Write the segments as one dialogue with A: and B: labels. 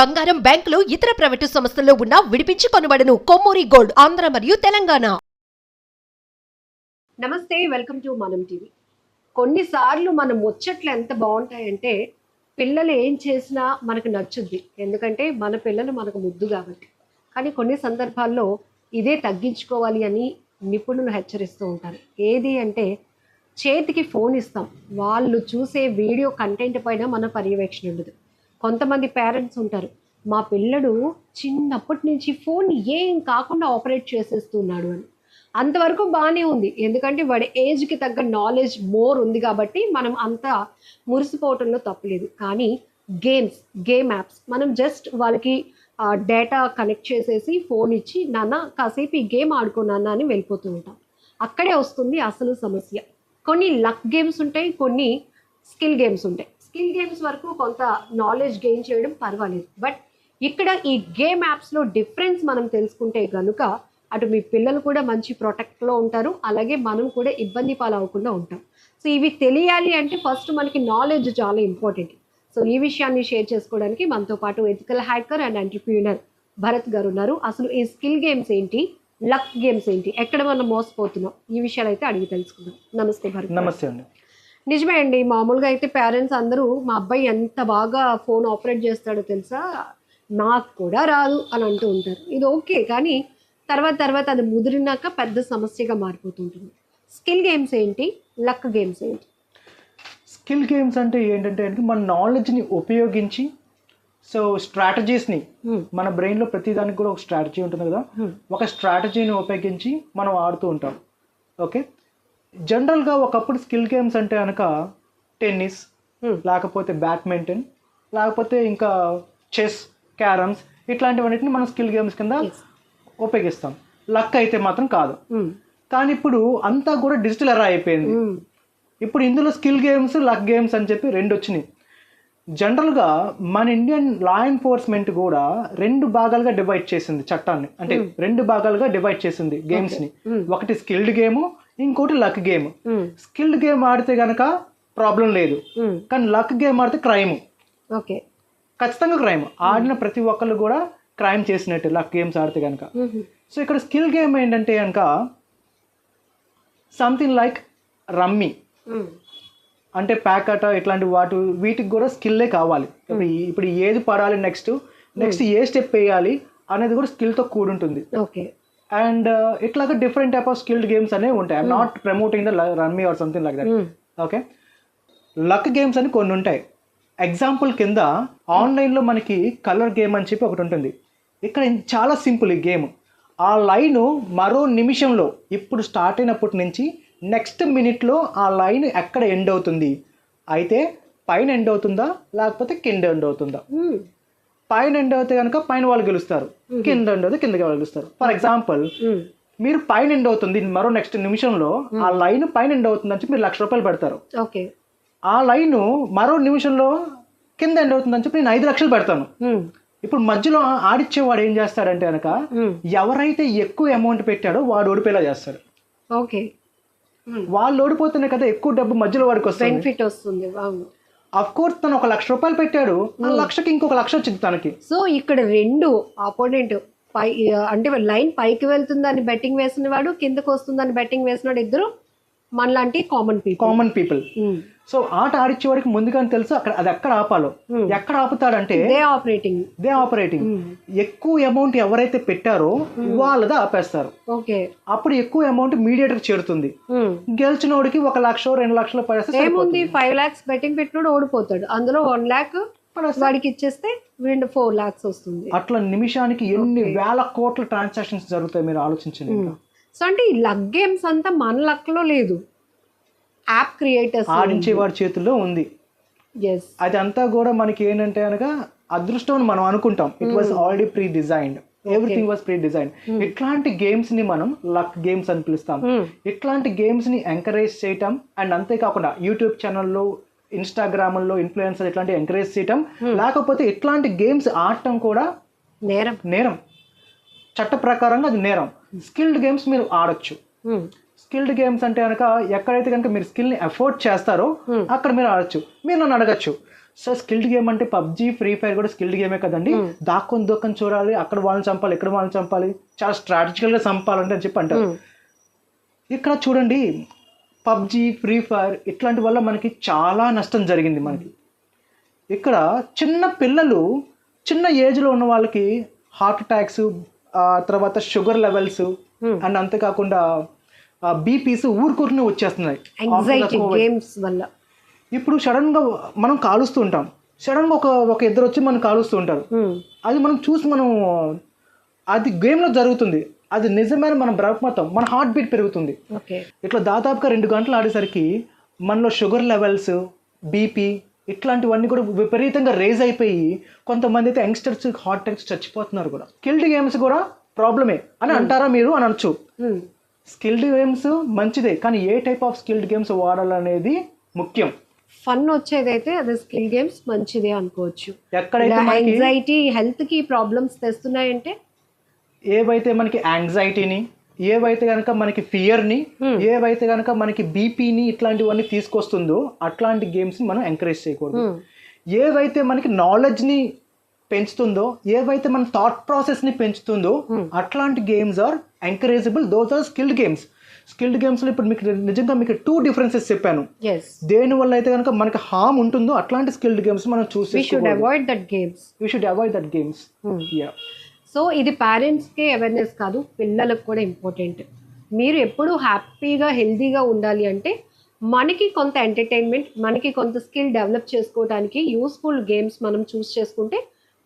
A: బంగారం బ్యాంకులు ఇతర ప్రైవేటు సంస్థల్లో ఉన్న విడిపించి కొనబడను. కొమ్మూరి గోల్డ్ ఆంధ్ర మరియు తెలంగాణ.
B: నమస్తే వెల్కమ్ టు మనం టీవీ. కొన్నిసార్లు మన ముచ్చట్లు ఎంత బాగుంటాయంటే పిల్లలు ఏం చేసినా మనకు నచ్చుద్ది. ఎందుకంటే మన పిల్లలు మనకు ముద్దు కాబట్టి. కానీ కొన్ని సందర్భాల్లో ఇదే తగ్గించుకోవాలి అని నిపుణులు హెచ్చరిస్తూ ఉంటారు. ఏది అంటే చేతికి ఫోన్ ఇస్తాం. వాళ్ళు చూసే వీడియో కంటెంట్ పైన మన పర్యవేక్షణ ఉండదు. కొంతమంది పేరెంట్స్ ఉంటారు. మా పిల్లడు చిన్నప్పటి నుంచి ఫోన్ ఏం కాకుండా ఆపరేట్ చేసేస్తున్నాడు అని. అంతవరకు బాగానే ఉంది. ఎందుకంటే వాడి ఏజ్కి తగ్గ నాలెడ్జ్ మోర్ ఉంది కాబట్టి మనం అంత మురిసిపోవటంలో తప్పలేదు. కానీ గేమ్స్ గేమ్ యాప్స్ మనం జస్ట్ వాళ్ళకి డేటా కనెక్ట్ చేసేసి ఫోన్ ఇచ్చి నాన్న కాసేపు ఈ గేమ్ ఆడుకున్నానా అని వెళ్ళిపోతూ ఉంటాం. అక్కడే వస్తుంది అసలు సమస్య. కొన్ని లక్ గేమ్స్ ఉంటాయి కొన్ని స్కిల్ గేమ్స్ ఉంటాయి. స్కిల్ గేమ్స్ వరకు కొంత నాలెడ్జ్ గెయిన్ చేయడం పర్వాలేదు. బట్ ఇక్కడ ఈ గేమ్ యాప్స్లో డిఫరెన్స్ మనం తెలుసుకుంటే కనుక అటు మీ పిల్లలు కూడా మంచి ప్రొటెక్ట్లో ఉంటారు అలాగే మనం కూడా ఇబ్బంది పాలవకుండా ఉంటాం. సో ఇవి తెలియాలి అంటే ఫస్ట్ మనకి నాలెడ్జ్ చాలా ఇంపార్టెంట్ సో ఈ విషయాన్ని షేర్ చేసుకోవడానికి మనతో పాటు ethical hacker and entrepreneur Bharat garu ఉన్నారు. అసలు ఈ స్కిల్ గేమ్స్ ఏంటి? లక్ గేమ్స్ ఏంటి? ఎక్కడ మనం మోసపోతున్నాం? ఈ విషయాలు అయితే అడిగి తెలుసుకుందాం. నమస్తే భరత్
C: నమస్తే అండి.
B: నిజమే అండి. మామూలుగా అయితే పేరెంట్స్ అందరూ మా అబ్బాయి ఎంత బాగా ఫోన్ ఆపరేట్ చేస్తాడో తెలుసా? నాకు కూడా రాదు అని అంటూ ఉంటారు. ఇది ఓకే కానీ తర్వాత తర్వాత అది ముదిరినాక పెద్ద సమస్యగా మారిపోతుంటుంది. స్కిల్ గేమ్స్ ఏంటి? లక్ గేమ్స్ ఏంటి?
C: స్కిల్ గేమ్స్ అంటే ఏంటంటే మన నాలెడ్జ్ని ఉపయోగించి సో స్ట్రాటజీస్ని. మన బ్రెయిన్లో ప్రతిదానికి కూడా ఒక స్ట్రాటజీ ఉంటుంది కదా. ఒక స్ట్రాటజీని ఉపయోగించి మనం ఆడుతూ ఉంటాం. ఓకే? జనరల్గా ఒకప్పుడు స్కిల్ గేమ్స్ అంటే కనుక టెన్నిస్
B: Hmm.
C: లేకపోతే బ్యాడ్మింటన్ లేకపోతే ఇంకా చెస్ క్యారమ్స్ ఇట్లాంటివన్నిటిని మనం స్కిల్ గేమ్స్ కింద. ఉపయోగిస్తాం లక్ అయితే మాత్రం కాదు
B: Hmm.
C: కానీ ఇప్పుడు అంతా కూడా డిజిటల్ ఎరా అయిపోయింది
B: Hmm.
C: ఇప్పుడు ఇందులో స్కిల్ గేమ్స్ లక్ గేమ్స్ అని చెప్పి రెండు వచ్చినాయి జనరల్గా మన ఇండియన్ లా ఎన్ఫోర్స్మెంట్ కూడా రెండు భాగాలుగా డివైడ్ చేసింది చట్టాన్ని అంటే రెండు భాగాలుగా డివైడ్ చేసింది గేమ్స్ని. ఒకటి స్కిల్డ్ గేమ్ ఇంకోటి లక్ గేమ్. స్కిల్డ్ గేమ్ ఆడితే గనక ప్రాబ్లం లేదు. కానీ లక్ గేమ్ ఆడితే క్రైమ్.
B: ఓకే.
C: ఖచ్చితంగా క్రైమ్. ఆడిన ప్రతి ఒక్కళ్ళు కూడా క్రైమ్ చేసినట్టు లక్ గేమ్స్ ఆడితే కనుక. సో ఇక్కడ స్కిల్ గేమ్ ఏంటంటే కనుక సంథింగ్ లైక్ రమ్మీ. అంటే ప్యాకట ఇట్లాంటి వాటి వీటికి కూడా స్కిల్లే కావాలి. ఇప్పుడు ఏది పడాలి నెక్స్ట్ నెక్స్ట్ ఏ స్టెప్ వేయాలి అనేది కూడా స్కిల్తో కూడుంటుంది.
B: ఓకే.
C: అండ్ ఇట్లాగా different type of skilled games అనేవి ఉంటాయి. I'm not promoting the rummy or something like that. Okay luck games అని కొన్ని ఉంటాయి. ఎగ్జాంపుల్ కింద ఆన్లైన్లో మనకి కలర్ గేమ్ అని చెప్పి ఒకటి ఉంటుంది. ఇక్కడ చాలా సింపుల్ ఈ గేమ్ ఆ లైన్ మరో నిమిషంలో ఇప్పుడు స్టార్ట్ అయినప్పటి నుంచి నెక్స్ట్ మినిట్లో ఆ లైన్ ఎక్కడ ఎండ్ అవుతుంది? అయితే పైన ఎండ్ అవుతుందా? లేకపోతే కింద ఎండ్ అవుతుందా?
B: Hmm.
C: పైన ఎండ్ అవుతే కనుక పైన వాళ్ళు గెలుస్తారు. కింద ఎండ్ అవుతే కిందకి వాళ్ళు గెలుస్తారు. For example. మీరు పైన ఎండ్ అవుతుంది మరో నెక్స్ట్ నిమిషంలో ఆ లైన్ పైన ఎండ్ అవుతుంది అని చెప్పి మీరు లక్ష రూపాయలు పెడతారు.
B: ఓకే.
C: ఆ లైన్ మరో నిమిషంలో కింద ఎండ్ అవుతుందని చెప్పి నేను ఐదు లక్షలు పెడతాను. ఇప్పుడు మధ్యలో ఆడిచ్చేవాడు ఏం చేస్తాడంటే కనుక. ఎవరైతే ఎక్కువ అమౌంట్ పెట్టాడో వాడు ఓడిపోయేలా చేస్తాడు.
B: ఓకే.
C: వాళ్ళు ఓడిపోతేనే కదా ఎక్కువ డబ్బు మధ్యలో వాడికి వస్తుంది.
B: బెనిఫిట్ వస్తుంది.
C: అఫ్ కోర్స్ తను ఒక లక్ష రూపాయలు పెట్టాడు. ఆ లక్షకి ఇంకొక లక్ష వచ్చింది తనకి.
B: సో ఇక్కడ రెండు ఆపోనెంట్ పై అంటే లైన్ పైకి వెళ్తుందని బెట్టింగ్ వేసిన వాడు కిందకు వస్తుందని బెట్టింగ్ వేసినాడు ఇద్దరు మనలాంటి common people
C: common people so ఆట ఆడిచ్చేవాడికి ముందుగానే తెలుసు అక్కడ అది ఎక్కడ ఆపాలో.
B: Hmm.
C: ఎక్కడ ఆపుతాడంటే
B: దే ఆపరేటింగ్.
C: They operating. ఎక్కువ అమౌంట్ ఎవరైతే పెట్టారో వాళ్ళది ఆపేస్తారు.
B: ఓకే.
C: అప్పుడు ఎక్కువ అమౌంట్ మీడియేటర్ చేరుతుంది. గెలిచినోడికి ఒక లక్ష రెండు లక్షలు పడేస్తే
B: ఏముంది? ఫైవ్ లాక్స్ బెట్టింగ్ పెట్టినాడు ఓడిపోతాడు. అందులో వన్ ల్యాక్ వాడికి ఇచ్చేస్తే రెండు ఫోర్ లాక్స్ వస్తుంది.
C: అట్లా నిమిషానికి ఎన్ని వేల కోట్ల ట్రాన్సాక్షన్స్ జరుగుతాయి మీరు ఆలోచించండి.
B: సో అంటే ఈ లక్ గేమ్స్ అంతా మన లక్లో లేదు. యాప్ క్రియేటర్స్
C: ఆడించే వాడి చేతుల్లో ఉంది. అది అంతా కూడా మనకి ఏంటంటే అనగా అదృష్టం మనం అనుకుంటాం. It was already pre designed everything was pre design ఇట్లాంటి గేమ్స్ని మనం లక్ గేమ్స్ అని పిలుస్తాం. ఇట్లాంటి గేమ్స్ని ఎంకరేజ్ చేయటం అండ్ అంతేకాకుండా యూట్యూబ్ ఛానల్లో ఇన్స్టాగ్రామ్లో ఇన్ఫ్లుయెన్సర్ ఇట్లాంటి ఎంకరేజ్ చేయటం. లేకపోతే ఇట్లాంటి గేమ్స్ ఆడటం కూడా
B: నేరం.
C: నేరం. చట్ట ప్రకారంగా అది నేరం. స్కిల్డ్ గేమ్స్ మీరు ఆడొచ్చు.
B: Hmm.
C: స్కిల్డ్ గేమ్స్ అంటే కనుక ఎక్కడైతే కనుక మీరు స్కిల్ని ఎఫోర్డ్ చేస్తారో అక్కడ మీరు ఆడొచ్చు. మీరు నన్ను అడగచ్చు. సో స్కిల్డ్ గేమ్ అంటే పబ్జి ఫ్రీ ఫైర్ కూడా స్కిల్డ్ గేమే కదండి. దాక్కొని దొక్కని చూడాలి అక్కడ వాళ్ళని చంపాలి ఇక్కడ వాళ్ళని చంపాలి. చాలా స్ట్రాటజికల్గా చంపాలంటే అని చెప్పి అంటారు. ఇక్కడ చూడండి పబ్జి ఫ్రీ ఫైర్ ఇట్లాంటి వల్ల మనకి చాలా నష్టం జరిగింది మనకి. ఇక్కడ చిన్న పిల్లలు చిన్న ఏజ్లో ఉన్న వాళ్ళకి హార్ట్ అటాక్స్ తర్వాత షుగర్ లెవెల్స్. అండ్ అంతేకాకుండా బీపీస్ ఊరుకూరునే వచ్చేస్తున్నాయి.
B: యాంగ్జైటీ. గేమ్స్ వల్ల.
C: ఇప్పుడు సడన్గా మనం కాలుస్తూ ఉంటాం. సడన్గా ఒక ఒక ఇద్దరు వచ్చి మనం కాలుస్తూ ఉంటారు.
B: ఉమ్.
C: అది మనం చూసి మనం అది గేమ్లో జరుగుతుంది. అది నిజమైన మన బ్రహ్మతం మన హార్ట్ బీట్ పెరుగుతుంది. ఇట్లా దాదాపుగా రెండు గంటలు ఆడేసరికి మనలో షుగర్ లెవెల్స్ బీపీ ఇట్లాంటివన్నీ కూడా విపరీతంగా రేజ్ అయిపోయి కొంతమంది అయితే యంగ్స్టర్స్ హార్ట్ అటాక్స్ చచ్చిపోతున్నారు కూడా. స్కిల్డ్ గేమ్స్ కూడా ప్రాబ్లమే అని అంటారా మీరు అని అనొచ్చు.
B: ఉమ్.
C: స్కిల్డ్ గేమ్స్ మంచిదే కానీ ఏ టైప్ ఆఫ్ స్కిల్డ్ గేమ్స్ వాడాలనేది ముఖ్యం
B: ఫన్ వచ్చేదైతే అది స్కిల్ గేమ్స్ మంచిదే అనుకోవచ్చు
C: ఎక్కడైతే
B: యాంగ్జైటీ హెల్త్కి ప్రాబ్లమ్స్ తెస్తున్నాయంటే
C: ఏవైతే మనకి యాంగ్జైటీని ఏవైతే కనుక మనకి ఫియర్ని
B: Hmm.
C: ఏవైతే కనుక మనకి బీపీని ఇట్లాంటివన్నీ తీసుకొస్తుందో అట్లాంటి గేమ్స్ని మనం ఎంకరేజ్ చేయకూడదు
B: ఉమ్.
C: ఏవైతే మనకి నాలెడ్జ్ని పెంచుతుందో ఏవైతే మన థాట్ ప్రాసెస్ని పెంచుతుందో
B: Hmm.
C: అట్లాంటి games are encourageable those are skilled games skilled గేమ్స్లో ఇప్పుడు మీకు నిజంగా మీకు టూ డిఫరెన్సెస్ చెప్పాను. దేని వల్ల అయితే కనుక మనకి హామ్ ఉంటుందో అట్లాంటి స్కిల్డ్ గేమ్స్ మనం చూసి
B: should avoid that games
C: we should avoid that games. Yeah
B: so ఇది పేరెంట్స్కే అవేర్నెస్ కాదు పిల్లలకు కూడా ఇంపార్టెంట్ మీరు ఎప్పుడు హ్యాపీగా హెల్తీగా ఉండాలి అంటే మనకి కొంత ఎంటర్టైన్మెంట్ మనకి కొంత స్కిల్ డెవలప్ చేసుకోవడానికి యూస్ఫుల్ గేమ్స్ మనం చూస్ చేసుకుంటే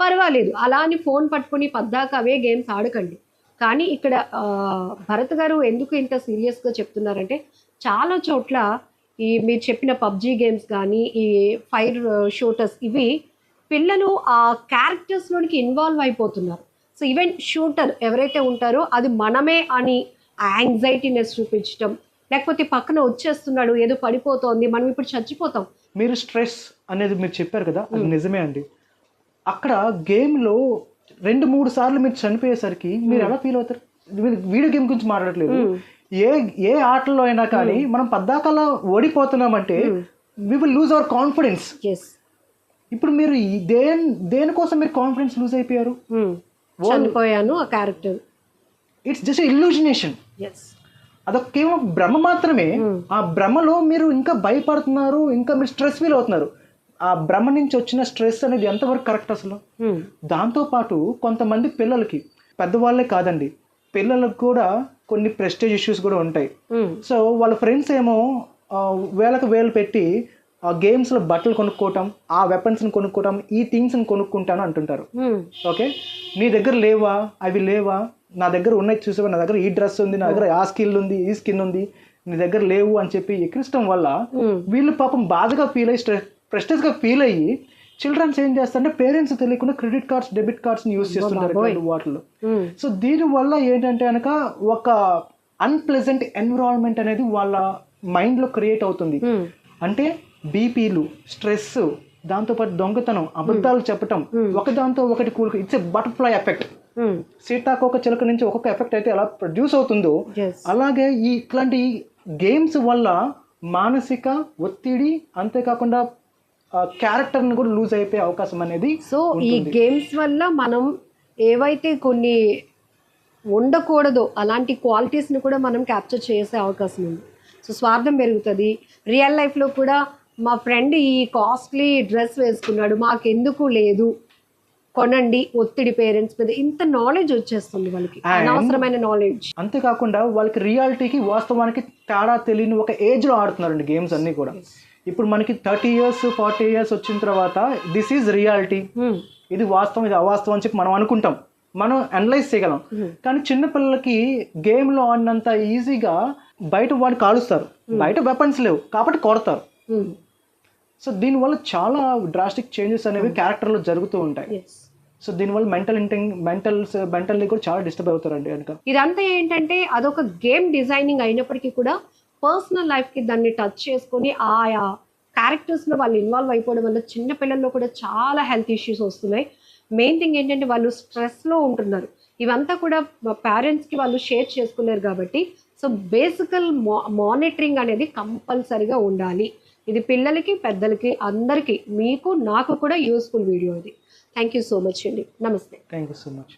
B: పర్వాలేదు. అలా అని ఫోన్ పట్టుకొని పద్దాక అవే గేమ్స్ ఆడకండి. కానీ ఇక్కడ భరత్ గారు ఎందుకు ఇంత సీరియస్గా చెప్తున్నారంటే చాలా చోట్ల ఈ మీరు చెప్పిన పబ్జీ గేమ్స్ కానీ ఈ ఫైర్ షూటర్స్ ఇవి పిల్లలు ఆ క్యారెక్టర్స్లోనికి ఇన్వాల్వ్ అయిపోతున్నారు. సో ఈవెన్ షూటర్ ఎవరైతే ఉంటారో అది మనమే అని యాంగ్జైటీనెస్ చూపించడం లేకపోతే పక్కన వచ్చేస్తున్నాడు ఏదో పడిపోతోంది మనం ఇప్పుడు చచ్చిపోతాం.
C: మీరు స్ట్రెస్ అనేది మీరు చెప్పారు కదా అది నిజమే అండి. అక్కడ గేమ్లో రెండు మూడు సార్లు మీరు చనిపోయేసరికి మీరు ఎలా ఫీల్ అవుతారు? మీరు వీడియో గేమ్ గురించి మాట్లాడట్లేదు. ఏ ఏ ఆటలో అయినా కానీ మనం పద్దాకలా ఓడిపోతున్నామంటే we will lose our confidence ఇప్పుడు మీరు దేని దేనికోసం మీరు కాన్ఫిడెన్స్ లూజ్ అయిపోయారు?
B: చనిపోయాను ఆ క్యారెక్టర్
C: ఇట్స్ జస్ట్ ఇల్యూజినేషన్ అదొక కేవలం భ్రమ మాత్రమే. ఆ భ్రమలో మీరు ఇంకా భయపడుతున్నారు ఇంకా మీరు స్ట్రెస్ ఫీల్ అవుతున్నారు. ఆ భ్రమ నుంచి వచ్చిన స్ట్రెస్ అనేది ఎంతవరకు కరెక్ట్ అసలు? దాంతోపాటు కొంతమంది పిల్లలకి పెద్దవాళ్ళే కాదండి పిల్లలకు కూడా కొన్ని ప్రెస్టేజ్ ఇష్యూస్ కూడా ఉంటాయి. సో వాళ్ళ ఫ్రెండ్స్ ఏమో వేలకు వేలు పెట్టి ఆ గేమ్స్లో బట్టలు కొనుక్కోవటం ఆ వెపన్స్ని కొనుక్కోవటం ఈ థింగ్స్ని కొనుక్కుంటాను అంటుంటారు. ఓకే? నీ దగ్గర లేవా? అవి లేవా? నా దగ్గర ఉన్నాయి చూసావా? నా దగ్గర ఈ డ్రెస్ ఉంది నా దగ్గర ఆ స్కిల్ ఉంది ఈ స్కిన్ ఉంది నీ దగ్గర లేవు అని చెప్పి ఎక్కించడం వల్ల వీళ్ళు పాపం బాధగా ఫీల్ అయ్యి స్ట్రెస్ ప్రెస్టేజ్గా ఫీల్ అయ్యి చిల్డ్రన్స్ ఏం చేస్తారంటే పేరెంట్స్ తెలియకుండా క్రెడిట్ కార్డ్స్ డెబిట్ కార్డ్స్ని యూస్ చేస్తుంటారు వాటిలో సో దీని వల్ల ఏంటంటే కనుక ఒక అన్ప్లెజెంట్ ఎన్విరాన్మెంట్ అనేది వాళ్ళ మైండ్లో క్రియేట్ అవుతుంది. అంటే బీపీలు స్ట్రెస్ దాంతోపాటు దొంగతనం అబద్ధాలు చెప్పటం ఒకదాంతో ఒకటి కూలుకు ఇట్స్ ఎ బటర్ఫ్లై ఎఫెక్ట్ సీతాకోక చిలక నుంచి ఒక్కొక్క ఎఫెక్ట్ అయితే ఎలా ప్రొడ్యూస్ అవుతుందో అలాగే ఈ ఇట్లాంటి గేమ్స్ వల్ల మానసిక ఒత్తిడి అంతేకాకుండా క్యారెక్టర్ని కూడా లూజ్ అయిపోయే అవకాశం అనేది
B: సో ఈ గేమ్స్ వల్ల మనం ఏవైతే కొన్ని ఉండకూడదో అలాంటి క్వాలిటీస్ని కూడా మనం క్యాప్చర్ చేసే అవకాశం ఉంది. సో స్వార్థం పెరుగుతుంది. రియల్ లైఫ్లో కూడా మా ఫ్రెండ్ ఈ కాస్ట్లీ డ్రెస్ వేసుకున్నాడు మాకెందుకు లేదు కొనండి ఒత్తిడి పేరెంట్స్ మీద ఇంత నాలెడ్జ్ వచ్చేస్తుంది వాళ్ళకి అనవసరమైన నాలెడ్జ్
C: అంతేకాకుండా వాళ్ళకి రియాలిటీకి వాస్తవానికి తేడా తెలియని ఒక ఏజ్లో ఆడుతున్నారండి గేమ్స్ అన్నీ కూడా. ఇప్పుడు మనకి థర్టీ ఇయర్స్ ఫార్టీ ఇయర్స్ వచ్చిన తర్వాత దిస్ ఈజ్ రియాలిటీ. ఇది వాస్తవం ఇది అవాస్తవం అని చెప్పి మనం అనుకుంటాం. మనం అనలైజ్ చేయగలం. కానీ చిన్న పిల్లలకి గేమ్లో ఆడినంత ఈజీగా బయట వాడు కాలుస్తారు. బయట వెపన్స్ లేవు కాబట్టి కొడతారు. సో దీనివల్ల చాలా డ్రాస్టిక్ చేంజెస్ అనేవి క్యారెక్టర్లో జరుగుతూ ఉంటాయి. సో దీనివల్ల మెంటల్ ఇంటెన్ మెంటల్స్ మెంటల్లీ కూడా చాలా డిస్టర్బ్ అవుతారండి కనుక.
B: ఇదంతా ఏంటంటే అదొక గేమ్ డిజైనింగ్ అయినప్పటికీ కూడా పర్సనల్ లైఫ్కి దాన్ని టచ్ చేసుకొని ఆయా క్యారెక్టర్స్లో వాళ్ళు ఇన్వాల్వ్ అయిపోవడం వల్ల చిన్న పిల్లల్లో కూడా చాలా హెల్త్ ఇష్యూస్ వస్తున్నాయి. మెయిన్ థింగ్ ఏంటంటే వాళ్ళు స్ట్రెస్లో ఉంటున్నారు. ఇవంతా కూడా పేరెంట్స్కి వాళ్ళు షేర్ చేసుకున్నారు కాబట్టి సో బేసికల్ మా మానిటరింగ్ అనేది కంపల్సరిగా ఉండాలి. ఇది పిల్లలకి పెద్దలకి అందరికీ మీకు నాకు కూడా యూస్ఫుల్ వీడియో ఇది. థ్యాంక్ యూ సో మచ్ అండి. నమస్తే.
C: Thank you so much